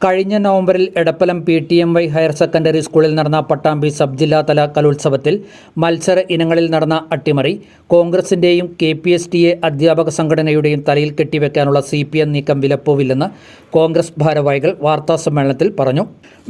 കഴിഞ്ഞ നവംബറിൽ Edappalam P T M Y higher secondary സ്കൂളിൽ നടന്ന പട്ടാമ്പി സബ് ജില്ലാതല കലോത്സവത്തിൽ മത്സര ഇനങ്ങളിൽ നടന്ന അട്ടിമറി കോൺഗ്രസിന്റെയും K P S T A അധ്യാപക സംഘടനയുടെയും തലയിൽ കെട്ടിവെക്കാനുള്ള സി പി എം നീക്കം വിലപ്പോവില്ലെന്ന് കോൺഗ്രസ് ഭാരവാഹികൾ വാർത്താസമ്മേളനത്തിൽ പറഞ്ഞു.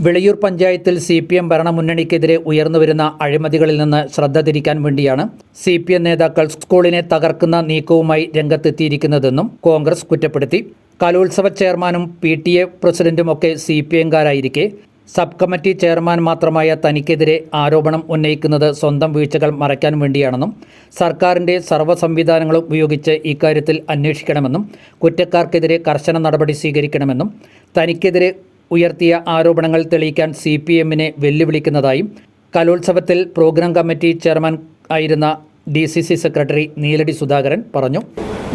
വിളയൂർ പഞ്ചായത്തിൽ സി പി എം ഭരണമുന്നണിക്കെതിരെ ഉയർന്നുവരുന്ന അഴിമതികളിൽ നിന്ന് ശ്രദ്ധ തിരിക്കാൻ വേണ്ടിയാണ് സി പി എം നേതാക്കൾ സ്കൂളിനെ തകർക്കുന്ന നീക്കവുമായി രംഗത്തെത്തിയിരിക്കുന്നതെന്നും കോൺഗ്രസ് കുറ്റപ്പെടുത്തി. കലോത്സവ ചെയർമാനും പി ടി എ പ്രസിഡന്റുമൊക്കെ സി പി എംകാരായിരിക്കെ സബ് കമ്മിറ്റി ചെയർമാൻ മാത്രമായ തനിക്കെതിരെ ആരോപണം ഉന്നയിക്കുന്നത് സ്വന്തം വീഴ്ചകൾ മറയ്ക്കാൻ വേണ്ടിയാണെന്നും സർക്കാരിന്റെ സർവ സംവിധാനങ്ങളും ഉപയോഗിച്ച് ഇക്കാര്യത്തിൽ അന്വേഷിക്കണമെന്നും കുറ്റക്കാർക്കെതിരെ കർശന നടപടി സ്വീകരിക്കണമെന്നും തനിക്കെതിരെ ഉയർത്തിയ ആരോപണങ്ങൾ തെളിയിക്കാൻ സി പി എമ്മിനെ വെല്ലുവിളിക്കുന്നതായും കലോത്സവത്തിൽ പ്രോഗ്രാം കമ്മിറ്റി ചെയർമാൻ ആയിരുന്ന D C C secretary Neeladi Sudhakaran പറഞ്ഞു.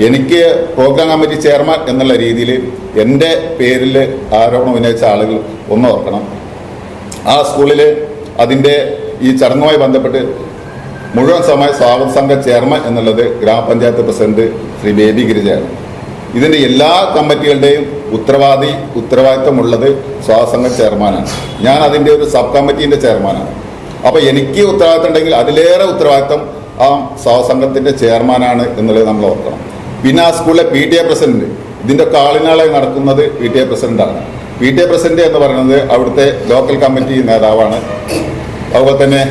എനിക്ക് പ്രോഗ്രാം കമ്മിറ്റി ചെയർമാൻ എന്നുള്ള രീതിയിൽ എന്റെ പേരിൽ ആരോപണം ഉന്നയിച്ച ആളുകൾ ഒന്ന് ഓർക്കണം. ആ സ്കൂളിൽ അതിന്റെ ഈ ചടങ്ങുമായി ബന്ധപ്പെട്ട് മുഴുവൻ സമയ സ്വാഗത സംഘ ചെയർമാൻ എന്നുള്ളത് ഗ്രാമപഞ്ചായത്ത് പ്രസിഡന്റ് ശ്രീ ബേബി ഗിരിജയാണ്. ഇതിന്റെ എല്ലാ കമ്മിറ്റികളുടെയും ഉത്തരവാദി ഉത്തരവാദിത്തമുള്ളത് സ്വാഗത സംഘ ചെയർമാനാണ് ഞാൻ അതിന്റെ ഒരു സബ് കമ്മിറ്റീന്റെ ചെയർമാനാണ് അപ്പോൾ എനിക്ക് ഉത്തരവാദിത്തം ഉണ്ടെങ്കിൽ അതിലേറെ ഉത്തരവാദിത്തം ആ സ്വാസംഘത്തിന്റെ ചെയർമാനാണ് എന്നുള്ളത് നമ്മൾ ഓർക്കണം. പിന്നെ ആ സ്കൂളിലെ പി ടി എ പ്രസിഡന്റ് ഇതിന്റെ ഒക്കെ ആളിനാളായി നടക്കുന്നത് പി ടി എ പ്രസിഡന്റാണ്. പി ടി എ പ്രസിഡന്റ് എന്ന് പറയുന്നത് അവിടുത്തെ ലോക്കൽ കമ്മിറ്റി നേതാവാണ്. അതുപോലെ തന്നെ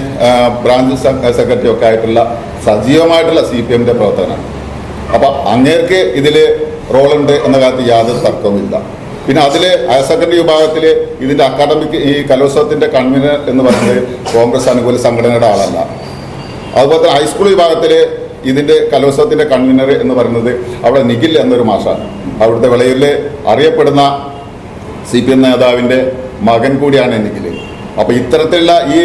ബ്രാഞ്ച് സെക്രട്ടറി ഒക്കെ ആയിട്ടുള്ള സജീവമായിട്ടുള്ള സി പി എമ്മിന്റെ പ്രവർത്തനമാണ് അപ്പൊ അങ്ങേർക്ക് ഇതിൽ റോളുണ്ട് എന്ന കാര്യത്തിൽ യാതൊരു തർക്കവുമില്ല. പിന്നെ അതിൽ ഹയർ സെക്കൻഡറി വിഭാഗത്തിൽ ഇതിന്റെ അക്കാഡമിക് ഈ കലോത്സവത്തിന്റെ കൺവീനർ എന്ന് പറയുന്നത് കോൺഗ്രസ് അനുകൂല സംഘടനയുടെ ആളല്ല. അതുപോലെ തന്നെ ഹൈസ്കൂൾ വിഭാഗത്തിൽ ഇതിന്റെ കലോത്സവത്തിന്റെ കൺവീനർ എന്ന് പറയുന്നത് അവിടെ നിഖിൽ എന്നൊരു മാഷാണ്. അവിടുത്തെ വിളയിലെ അറിയപ്പെടുന്ന സി പി എം നേതാവിന്റെ മകൻ കൂടിയാണ് നിഖിൽ. അപ്പോൾ ഇത്തരത്തിലുള്ള ഈ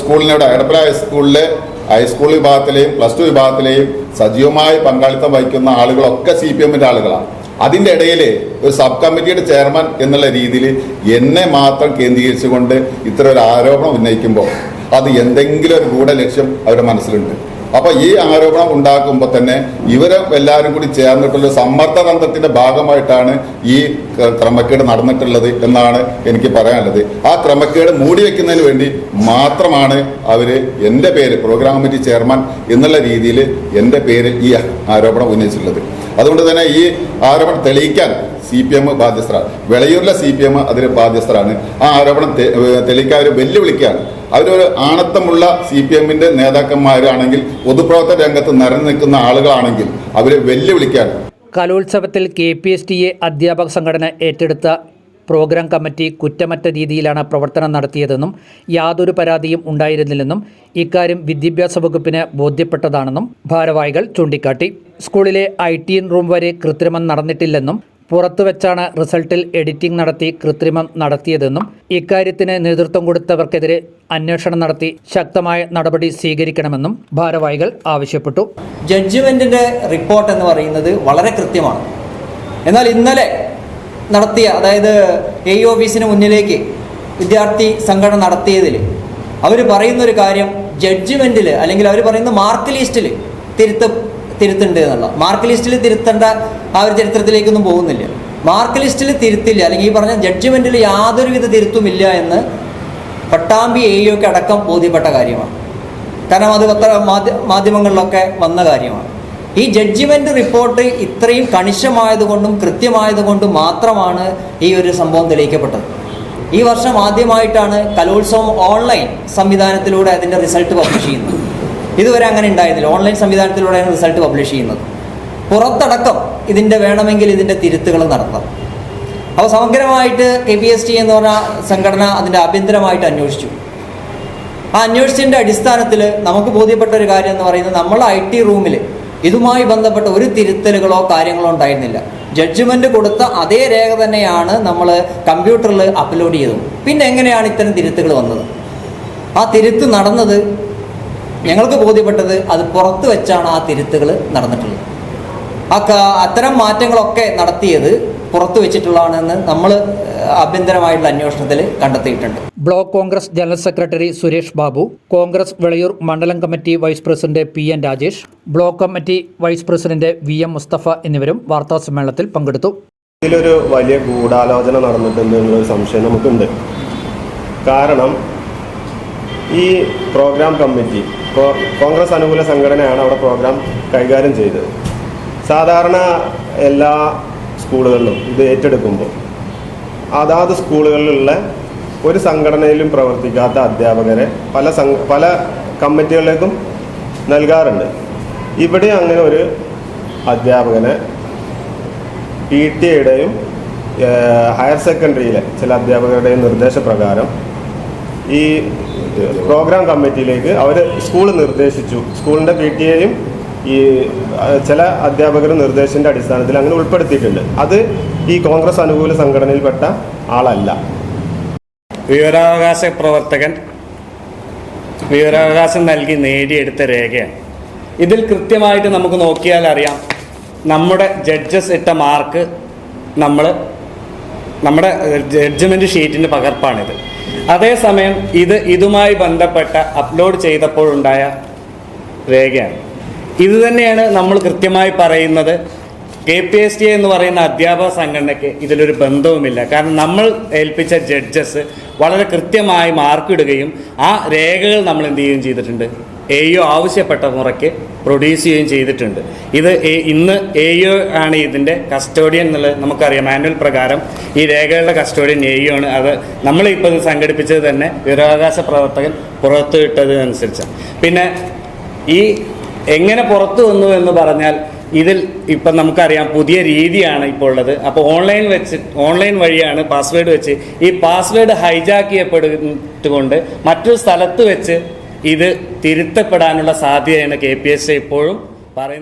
സ്കൂളിനോട് എടപ്പല ഹൈസ്കൂളിലെ ഹൈസ്കൂൾ വിഭാഗത്തിലെയും പ്ലസ് ടു വിഭാഗത്തിലെയും സജീവമായി പങ്കാളിത്തം വഹിക്കുന്ന ആളുകളൊക്കെ സി പി എമ്മിന്റെ ആളുകളാണ് അതിന്റെ ഇടയിൽ ഒരു സബ് കമ്മിറ്റിയുടെ ചെയർമാൻ എന്നുള്ള രീതിയിൽ എന്നെ മാത്രം കേന്ദ്രീകരിച്ചുകൊണ്ട് ഇത്ര ഒരു ആരോപണം ഉന്നയിക്കുമ്പോൾ അത് എന്തെങ്കിലും ഒരു ഗൂഢ ലക്ഷ്യം അവരുടെ മനസ്സിലുണ്ട്. അപ്പൊ ഈ ആരോപണം ഉണ്ടാക്കുമ്പോൾ തന്നെ ഇവരെ എല്ലാവരും കൂടി ചേർന്നിട്ടുള്ള സമ്മർദ്ദതന്ത്രത്തിന്റെ ഭാഗമായിട്ടാണ് ഈ ക്ര- ക്രമക്കേട് നടന്നിട്ടുള്ളത് എന്നാണ് എനിക്ക് പറയാനുള്ളത്. ആ ക്രമക്കേട് മൂടി വെക്കുന്നതിന് വേണ്ടി മാത്രമാണ് അവർ എന്റെ പേര് പ്രോഗ്രാം കമ്മിറ്റി ചെയർമാൻ എന്നുള്ള രീതിയിൽ എന്റെ പേരിൽ ഈ ആരോപണം ഉന്നയിച്ചിട്ടുള്ളത്. അതുകൊണ്ട് തന്നെ ഈ ആരോപണം തെളിയിക്കാൻ സി പി എം ബാധ്യസ്ഥരാണ്. വിളയൂരിലെ സി പി എം അതിന് ബാധ്യസ്ഥരാണ്. ആ ആരോപണം തെളിയിക്കാൻ അവർ വെല്ലുവിളിക്കുകയാണ്. അവരൊരു ആണത്തമുള്ള സി പി എമ്മിന്റെ നേതാക്കന്മാരാണെങ്കിൽ പൊതുപ്രവർത്തന രംഗത്ത് നിറഞ്ഞു നിൽക്കുന്ന ആളുകളാണെങ്കിൽ അവരെ വെല്ലുവിളിക്കാൻ കലോത്സവത്തിൽ K P S T A അധ്യാപക സംഘടന ഏറ്റെടുത്ത പ്രോഗ്രാം കമ്മിറ്റി കുറ്റമറ്റ രീതിയിലാണ് പ്രവർത്തനം നടത്തിയതെന്നും യാതൊരു പരാതിയും ഉണ്ടായിരുന്നില്ലെന്നും ഇക്കാര്യം വിദ്യാഭ്യാസ വകുപ്പിന് ബോധ്യപ്പെട്ടതാണെന്നും ഭാരവാഹികൾ ചൂണ്ടിക്കാട്ടി. സ്കൂളിലെ ഐ ടി റൂം വരെ കൃത്രിമം നടന്നിട്ടില്ലെന്നും പുറത്തുവച്ചാണ് റിസൾട്ടിൽ എഡിറ്റിംഗ് നടത്തി കൃത്രിമം നടത്തിയതെന്നും ഇക്കാര്യത്തിന് നേതൃത്വം കൊടുത്തവർക്കെതിരെ അന്വേഷണം നടത്തി ശക്തമായ നടപടി സ്വീകരിക്കണമെന്നും ഭാരവാഹികൾ ആവശ്യപ്പെട്ടു. ജഡ്ജ്മെന്റിന്റെ റിപ്പോർട്ട് എന്ന് പറയുന്നത് വളരെ കൃത്യമാണ്. എന്നാൽ ഇന്നലെ നടത്തിയ അതായത് എ ഓഫീസിന് മുന്നിലേക്ക് വിദ്യാർത്ഥി സംഘടന നടത്തിയതിൽ അവർ പറയുന്ന ഒരു കാര്യം ജഡ്ജ്മെന്റിൽ അല്ലെങ്കിൽ അവർ പറയുന്ന മാർക്ക് ലിസ്റ്റിൽ തിരുത്ത തിരുത്തുണ്ട് എന്നുള്ള. മാർക്ക് ലിസ്റ്റിൽ തിരുത്തേണ്ട ആ ഒരു ചരിത്രത്തിലേക്കൊന്നും പോകുന്നില്ല. മാർക്ക് ലിസ്റ്റിൽ തിരുത്തില്ല. അല്ലെങ്കിൽ ഈ പറഞ്ഞ ജഡ്ജ്മെന്റിൽ യാതൊരുവിധ തിരുത്തുമില്ല എന്ന് പട്ടാമ്പി എ അടക്കം ബോധ്യപ്പെട്ട കാര്യമാണ്. കാരണം അത് പത്ര മാധ്യ- മാധ്യമങ്ങളിലൊക്കെ വന്ന കാര്യമാണ്. ഈ ജഡ്ജ്മെന്റ് റിപ്പോർട്ട് ഇത്രയും കണിശമായതുകൊണ്ടും കൃത്യമായതുകൊണ്ടും മാത്രമാണ് ഈ ഒരു സംഭവം തെളിയിക്കപ്പെട്ടത്. ഈ വർഷം ആദ്യമായിട്ടാണ് കലോത്സവം ഓൺലൈൻ സംവിധാനത്തിലൂടെ അതിന്റെ റിസൾട്ട് പബ്ലിഷ് ചെയ്യുന്നത്. ഇതുവരെ അങ്ങനെ ഉണ്ടായിരുന്നില്ല. ഓൺലൈൻ സംവിധാനത്തിലൂടെയാണ് റിസൾട്ട് പബ്ലിഷ് ചെയ്യുന്നത്. പുറത്തടക്കം ഇതിന്റെ വേണമെങ്കിൽ ഇതിന്റെ തിരുത്തുകൾ നടത്താം അപ്പോൾ സമഗ്രമായിട്ട് കെ പി എസ് ടി എന്ന് പറഞ്ഞ സംഘടന അതിന്റെ ആഭ്യന്തരമായിട്ട് അന്വേഷിച്ചു. ആ അന്വേഷിച്ചതിന്റെ അടിസ്ഥാനത്തിൽ നമുക്ക് ബോധ്യപ്പെട്ട ഒരു കാര്യം എന്ന് പറയുന്നത് നമ്മൾ ഐ ടി റൂമിൽ ഇതുമായി ബന്ധപ്പെട്ട ഒരു തിരുത്തലുകളോ കാര്യങ്ങളോ ഉണ്ടായിരുന്നില്ല. ജഡ്ജ്മെന്റ് കൊടുത്ത അതേ രേഖ തന്നെയാണ് നമ്മൾ കമ്പ്യൂട്ടറിൽ അപ്ലോഡ് ചെയ്തത്. പിന്നെ എങ്ങനെയാണ് ഇത്തരം തിരുത്തുകൾ വന്നത്? ആ തിരുത്ത് നടന്നത് ഞങ്ങൾക്ക് ബോധ്യപ്പെട്ടത് അത് പുറത്ത് വെച്ചാണ് ആ തിരുത്തുകൾ നടന്നിട്ടുള്ളത്. ആ ക- അത്തരം മാറ്റങ്ങളൊക്കെ നടത്തിയത് പുറത്തു വെച്ചിട്ടുള്ളതാണെന്ന് നമ്മൾ ആഭ്യന്തരമായിട്ടുള്ള അന്വേഷണത്തിൽ കണ്ടെത്തിയിട്ടുണ്ട്. Block Congress general secretary Suresh Babu Congress Vilayur മണ്ഡലം committee vice president P N Rajesh block committee vice president V M Mustafa എന്നിവരും വാർത്താ സമ്മേളനത്തിൽ പങ്കെടുത്തു. ഇതിലൊരു വലിയ ഗൂഢാലോചന നടന്നിട്ടുണ്ട് എന്നൊരു സംശയം നമുക്കുണ്ട്. കാരണം ഈ പ്രോഗ്രാം കമ്മിറ്റി കോൺഗ്രസ് അനുകൂല സംഘടനയാണ് അവിടെ പ്രോഗ്രാം കൈകാര്യം ചെയ്തത്. സാധാരണ എല്ലാ സ്കൂളുകളിലും ഇത് ഏറ്റെടുക്കുമ്പോൾ അതാത് സ്കൂളുകളിലുള്ള ഒരു സംഘടനയിലും പ്രവർത്തിക്കാത്ത അധ്യാപകരെ പല സംഘ പല കമ്മിറ്റികളിലേക്കും നൽകാറുണ്ട്. ഇവിടെ അങ്ങനെ ഒരു അധ്യാപകനെ പി ടി എയുടെയും ഹയർ സെക്കൻഡറിയിലെ ചില അധ്യാപകരുടെയും നിർദ്ദേശപ്രകാരം ഈ പ്രോഗ്രാം കമ്മിറ്റിയിലേക്ക് അവർ സ്കൂൾ നിർദ്ദേശിച്ചു. സ്കൂളിന്റെ പി ടി എയും ഈ ചില അധ്യാപകർ നിർദ്ദേശത്തിന്റെ അടിസ്ഥാനത്തിൽ അങ്ങനെ ഉൾപ്പെടുത്തിയിട്ടുണ്ട്. അത് ഈ കോൺഗ്രസ് അനുകൂല സംഘടനയിൽപ്പെട്ട ആളല്ല. വിവരാവകാശ പ്രവർത്തകൻ വിവരാവകാശം നൽകി നേടിയെടുത്ത രേഖയാണ്. ഇതിൽ കൃത്യമായിട്ട് നമുക്ക് നോക്കിയാൽ അറിയാം. നമ്മുടെ ജഡ്ജസ് ഇട്ട മാർക്ക് നമ്മൾ നമ്മുടെ ജഡ്ജ്മെന്റ് ഷീറ്റിന്റെ പകർപ്പാണിത്. അതേസമയം ഇത് ഇതുമായി ബന്ധപ്പെട്ട അപ്ലോഡ് ചെയ്തപ്പോഴുണ്ടായ രേഖയാണ്. ഇത് തന്നെയാണ് നമ്മൾ കൃത്യമായി പറയുന്നത്. കെ പി എസ് ടി എന്ന് പറയുന്ന അധ്യാപക സംഘടനയ്ക്ക് ഇതിലൊരു ബന്ധവുമില്ല. കാരണം നമ്മൾ ഏൽപ്പിച്ച ജഡ്ജസ് വളരെ കൃത്യമായി മാർക്കിടുകയും ആ രേഖകൾ നമ്മൾ എന്ത് ചെയ്യുകയും ചെയ്തിട്ടുണ്ട്. എ യു ആവശ്യപ്പെട്ട മുറയ്ക്ക് പ്രൊഡ്യൂസ് ചെയ്യുകയും ചെയ്തിട്ടുണ്ട്. ഇത് ഇന്ന് എ യു ആണ് ഇതിന്റെ കസ്റ്റോഡിയൻ എന്നുള്ളത് നമുക്കറിയാം. മാനുവൽ പ്രകാരം ഈ രേഖകളുടെ കസ്റ്റോഡിയൻ എ യു ആണ്. അത് നമ്മളിപ്പോൾ ഇത് സംഘടിപ്പിച്ചത് തന്നെ വിവരാവകാശ പ്രവർത്തകൻ പുറത്തുവിട്ടതിനനുസരിച്ചാണ് പിന്നെ ഈ എങ്ങനെ പുറത്തു വന്നു എന്ന് പറഞ്ഞാൽ ഇതിൽ ഇപ്പം നമുക്കറിയാം പുതിയ രീതിയാണ് ഇപ്പോൾ ഉള്ളത്. അപ്പോൾ ഓൺലൈൻ വെച്ച് ഓൺലൈൻ വഴിയാണ് പാസ്വേഡ് വെച്ച് ഈ പാസ്വേഡ് ഹൈജാക്ക് ചെയ്യപ്പെട്ടുകൊണ്ട് മറ്റൊരു സ്ഥലത്ത് വെച്ച് ഇത് തിരുത്തപ്പെടാനുള്ള സാധ്യതയാണ് കെ പി എസ് ഇപ്പോഴും പറയുന്നത്.